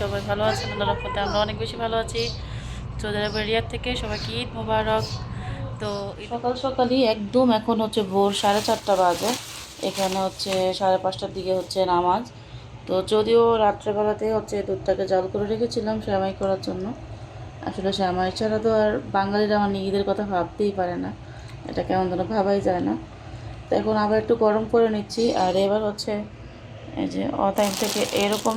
সবাই ভালো আমরা অনেক বেশি ভালো আছি। থেকে ঈদ মোবারক। তো সকাল সকালই একদম এখন হচ্ছে ভোর সাড়ে চারটা বাজে। এখানে হচ্ছে সাড়ে পাঁচটার দিকে হচ্ছে নামাজ। তো যদিও রাত্রেবেলাতে হচ্ছে দুধটাকে জাল করে রেখেছিলাম শ্যামাই করার জন্য। আসলে শ্যামাই ছাড়া তো আর বাঙালিরা আমার নিজেদের কথা ভাবতেই পারে না। এটা কেমন যেন ভাবাই যায় না। তো এখন আবার একটু গরম করে নিচ্ছি। আর এবার হচ্ছে এই যে অটাইম থেকে এরকম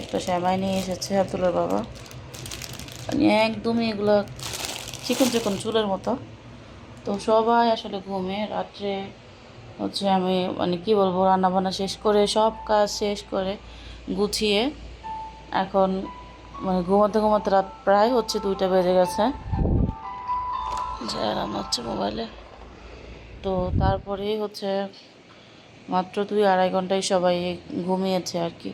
একটা শ্যামাই নিয়ে এসেছে আব্দুল্লার বাবা। মানে একদমই এগুলো চিকন চিকন চুলের মতো। তো সবাই আসলে ঘুমে। রাত্রে হচ্ছে আমি মানে কি বলব রান্না বান্না শেষ করে, সব কাজ শেষ করে গুছিয়ে এখন মানে ঘুমাতে ঘুমাতে রাত প্রায় হচ্ছে দুইটা বেজে গেছে। যা রান্না হচ্ছে মোবাইলে। তো তারপরেই হচ্ছে মাত্র দুই আড়াই ঘন্টায় সবাই ঘুমিয়েছে আর কি।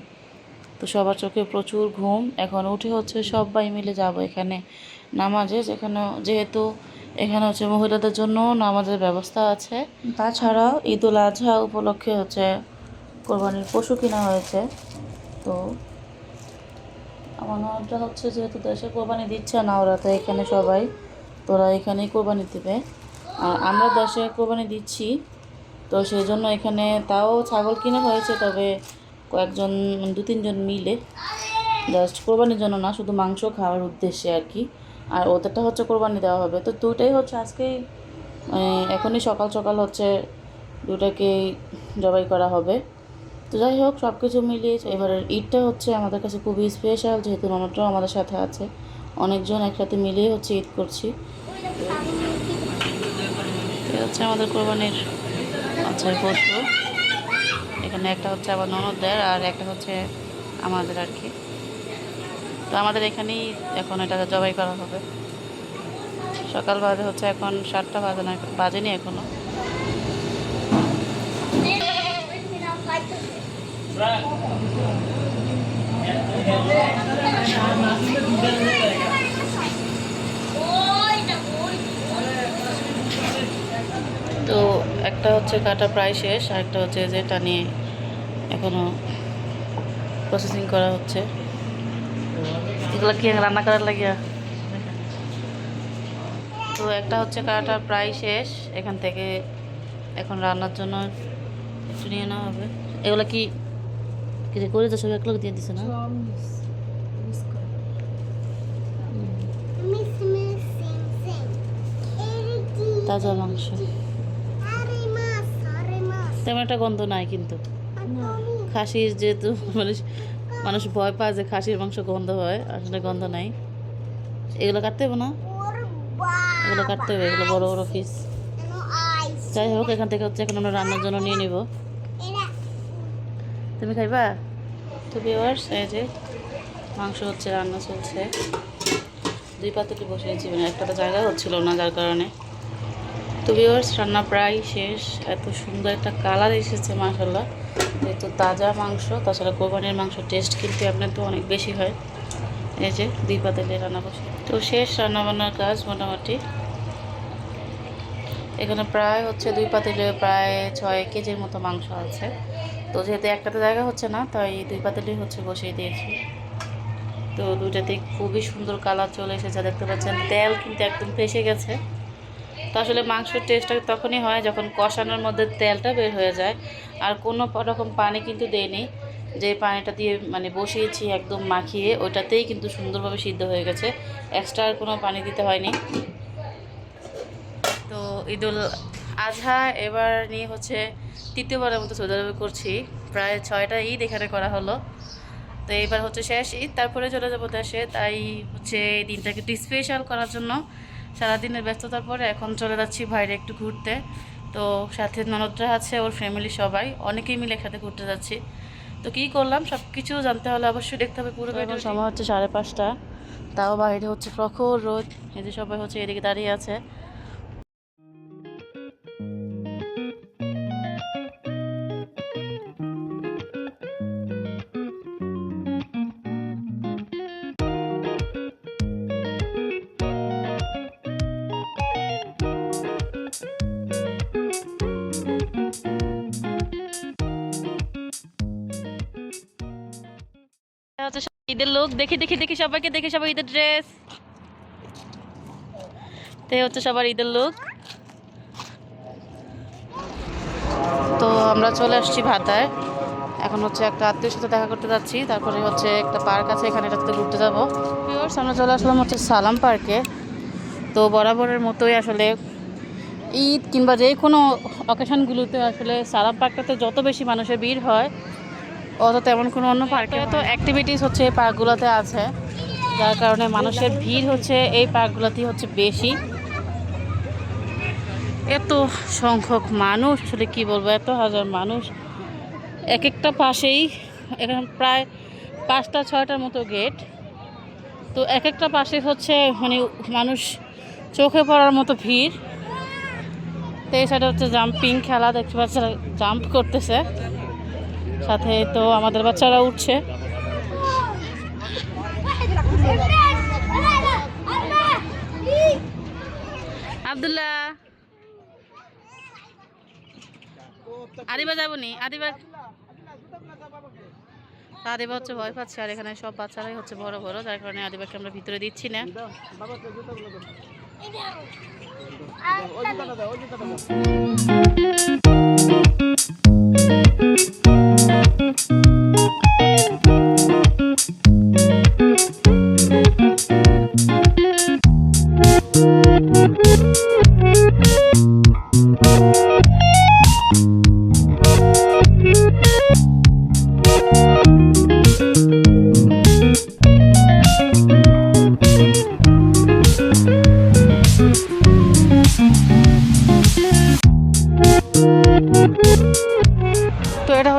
তো সবার চোখে প্রচুর ঘুম। এখন উঠে হচ্ছে সবাই মিলে যাব এখানে নামাজে, যেখানে যেহেতু এখানে হচ্ছে মহিলাদের জন্য নামাজের ব্যবস্থা আছে। তাছাড়া ঈদ উল আজহা উপলক্ষে হচ্ছে কোরবানির পশু কেনা হয়েছে। তো আমার হচ্ছে যেহেতু দেশে কোরবানি দিচ্ছে না ওরা, তো এখানে সবাই, তোরা এখানেই কোরবানি দেবে। আর আমরা দেশে কোরবানি দিচ্ছি, তো সেই জন্য এখানে তাও ছাগল কিনা হয়েছে, তবে কয়েকজন দু তিনজন মিলে জাস্ট কোরবানির জন্য না, শুধু মাংস খাওয়ার উদ্দেশ্যে আর কি। আর ওদেরটা হচ্ছে কোরবানি দেওয়া হবে। তো দুটাই হচ্ছে আজকেই মানে এখনই সকাল সকাল হচ্ছে দুটাকেই জবাই করা হবে। তো যাই হোক সব কিছু মিলিয়ে এবারের ঈদটা হচ্ছে আমাদের কাছে খুবই স্পেশাল যেহেতু ননদরাও আমাদের সাথে আছে। অনেকজন একসাথে মিলিয়ে হচ্ছে ঈদ করছি। হচ্ছে আমাদের কোরবানির আচ্ছা পশু এখানে একটা হচ্ছে আবার ননদদের আর একটা হচ্ছে আমাদের আর কি। তো আমাদের এখানেই এখন এটা জবাই করা হবে। সকাল বাজে হচ্ছে এখন সাতটা বাজে না, বাজেনি এখনও। তো একটা হচ্ছে কাটা প্রায় শেষ, আর একটা হচ্ছে যেটা নিয়ে এখনও প্রসেসিং করা হচ্ছে। এগুলো কি রান্না করার লাগিয়া তো একটা হচ্ছে কাটা প্রায় শেষ। এখান থেকে এখন রান্নার জন্য একটু নিয়ে নেওয়া হবে। এগুলো কি কিছু করে তো সব একলোক দিয়ে দিছে না. তাজা মাংস. তেমন একটা গন্ধ নাই কিন্তু। খাসির যেহেতু মানুষ মানুষ ভয় পায় যে খাসির মাংস গন্ধ হয়, আসলে গন্ধ নাই। এগুলো কাটতে হবে না? এগুলো কাটতে হবে, এগুলো বড় বড় পিস যাই হোক, এখান থেকে হচ্ছে এখন আমরা রান্নার জন্য নিয়ে নিব। তুমি খাইবা? তো ভিওয়ার্স এই যে মাংস হচ্ছে, রান্না চলছে। দুই পাতুটি বসিয়েছি মানে একটা জায়গা হচ্ছিল না যার কারণে। তো ভিওয়ার্স রান্না প্রায় শেষ। এত সুন্দর একটা কালার এসেছে মাসাল্লাহ যেহেতু তাজা মাংস, তাছাড়া কোরবানির মাংস টেস্ট কিন্তু আপনার তো অনেক বেশি হয়। এই যে দুই পাতিলে রান্না বসে। তো শেষ রান্নাবান্নার কাজ মোটামুটি। এখানে প্রায় হচ্ছে দুই পাতিলে প্রায় ছয় কেজির মতো মাংস আছে। তো যেহেতু একটাতে জায়গা হচ্ছে না, তাই দুই পাতিলেই হচ্ছে বসিয়ে দিয়েছি। তো দুইটাতে খুবই সুন্দর কালার চলে এসেছে, দেখতে পাচ্ছেন তেল কিন্তু একদম ফেসে গেছে। তো আসলে মাংসের টেস্টটা তখনই হয় যখন কষানোর মধ্যে তেলটা বের হয়ে যায়। আর কোনো রকম পানি কিন্তু দেয়নি যে পানিটা দিয়ে মানে বসিয়েছি একদম মাখিয়ে ওইটাতেই কিন্তু সুন্দরভাবে সিদ্ধ হয়ে গেছে। এক্সট্রা আর কোনো পানি দিতে হয়নি। তো ঈদুল আজহা এবার নিয়ে হচ্ছে তৃতীয়বারের মতো সৌদি আরবে করছি। প্রায় ছয়টা ঈদ এখানে করা হলো। তো এইবার হচ্ছে শেষ ঈদ, তারপরে চলে যাব দেশে। তাই হচ্ছে এই দিনটাকে একটু স্পেশাল করার জন্য সারাদিনের ব্যস্ততার পরে এখন চলে যাচ্ছি বাইরে একটু ঘুরতে। তো সাথে ননদরা আছে ওর ফ্যামিলি সবাই অনেকেই মিলে একসাথে ঘুরতে যাচ্ছি। তো কি করলাম সব কিছু জানতে হলে অবশ্যই দেখতে হবে পুরো এখন সময় হচ্ছে সাড়ে পাঁচটা। তাও বাইরে হচ্ছে প্রখর রোদ। এই যে সবাই হচ্ছে এদিকে দাঁড়িয়ে আছে। ঈদের লোক, দেখি দেখি দেখি সবাইকে, দেখি সবাই ঈদের ড্রেস তো হচ্ছে সবার ঈদের লোক। তো আমরা চলে আসছি ভাতায় এখন হচ্ছে একটা আত্মীয় সাথে দেখা করতে যাচ্ছি। তারপরে হচ্ছে একটা পার্ক আছে, এখানে এটাতে ঘুরতে যাব। আমরা চলে আসলাম হচ্ছে সালাম পার্কে। তো বরাবরের মতোই আসলে ঈদ কিংবা যে কোনো অকেশনগুলোতে আসলে সালাম পার্কটাতে যত বেশি মানুষের ভিড় হয় অত তেমন কোনো অন্য পার্কে তো অ্যাক্টিভিটিস হচ্ছে এই পার্কগুলোতে আছে যার কারণে মানুষের ভিড় হচ্ছে এই পার্কগুলোতেই হচ্ছে বেশি। এত সংখ্যক মানুষ আসলে কি বলব এত হাজার মানুষ। এক একটা পাশেই এখানে প্রায় পাঁচটা ছয়টার মতো গেট। তো এক একটা পাশে হচ্ছে মানে মানুষ চোখে পড়ার মতো ভিড়। তো এই সাইডে হচ্ছে জাম্পিং খেলা দেখতে বাচ্চারা জাম্প করতেছে। সাথে তো আমাদের বাচ্চারা উঠছে। আবদুল্লাহ। যাবনি? ভয় আর এখানে সব বাচ্চারাই হচ্ছে বড় বড়, যার কারণে আমরা ভিতরে দিচ্ছি না।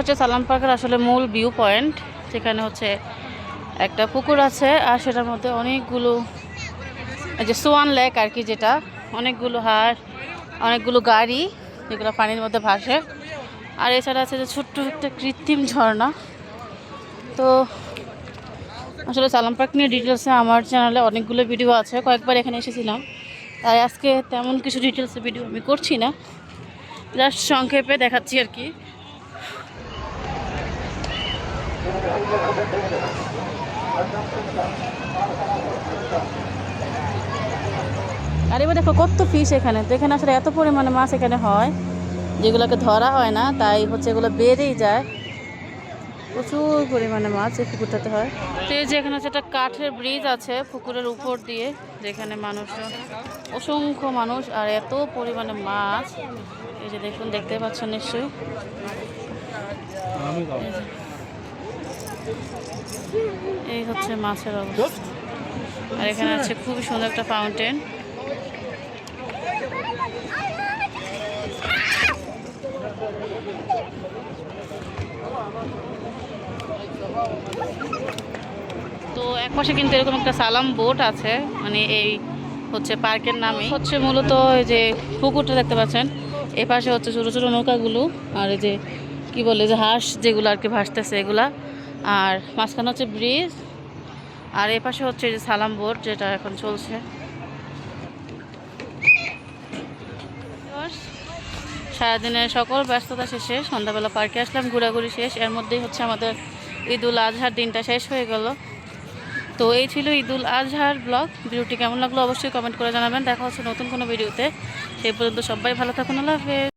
হচ্ছে সালাম পার্কের আসলে মূল ভিউ পয়েন্ট যেখানে হচ্ছে একটা পুকুর আছে আর সেটার মধ্যে অনেকগুলো যে সোয়ান লেক আর কি যেটা, অনেকগুলো হাড়, অনেকগুলো গাড়ি, যেগুলো পানির মধ্যে ভাসে। আর এছাড়া আছে যে ছোট্ট একটা কৃত্রিম ঝর্ণা। তো আসলে সালাম পার্ক নিয়ে ডিটেলসে আমার চ্যানেলে অনেকগুলো ভিডিও আছে, কয়েকবার এখানে এসেছিলাম। তাই আজকে তেমন কিছু ডিটেলসে ভিডিও আমি করছি না। জাস্ট সংক্ষেপে দেখাচ্ছি আর কি। আর এবার দেখো কত ফিশ এখানে। তো এখানে আসলে এত পরিমাণে মাছ এখানে হয় যেগুলোকে ধরা হয় না তাই হচ্ছে এগুলো বেড়েই যায়। প্রচুর পরিমাণে মাছ এই পুকুরটাতে হয়। তো এই যে এখানে হচ্ছে একটা কাঠের ব্রিজ আছে পুকুরের উপর দিয়ে যেখানে মানুষ অসংখ্য মানুষ আর এত পরিমাণে মাছ। এই যে দেখুন দেখতে পাচ্ছেন নিশ্চয়ই। এই হচ্ছে মাছের অবস্থা। আর এখানে আছে খুবই সুন্দর একটা ফাউন্টেন তো এক পাশে কিন্তু এরকম একটা সালাম বোট আছে মানে এই হচ্ছে পার্কের নামে। হচ্ছে মূলত এই যে পুকুরটা দেখতে পাচ্ছেন এই পাশে হচ্ছে ছোটো ছোটো নৌকাগুলো আর এই যে কি বলে যে হাঁস যেগুলো আর কি ভাসতেছে এগুলা। আর মাঝখানে হচ্ছে ব্রিজ, আর এই পাশে হচ্ছে যে সালাম বোর্ড যেটা এখন চলছে। সারাদিনের সকল ব্যস্ততা শেষে সন্ধ্যাবেলা পার্কে আসলাম, ঘোরাঘুরি শেষ, এর মধ্যেই হচ্ছে আমাদের ঈদুল আজহার দিনটা শেষ হয়ে গেল। তো এই ছিল ঈদুল আজহার ব্লগ, ভিডিওটি কেমন লাগল অবশ্যই কমেন্ট করে জানাবেন, দেখা হচ্ছে নতুন কোনো ভিডিওতে, সেই পর্যন্ত সবাই ভালো থাকুন, আল্লাহ হাফেজ।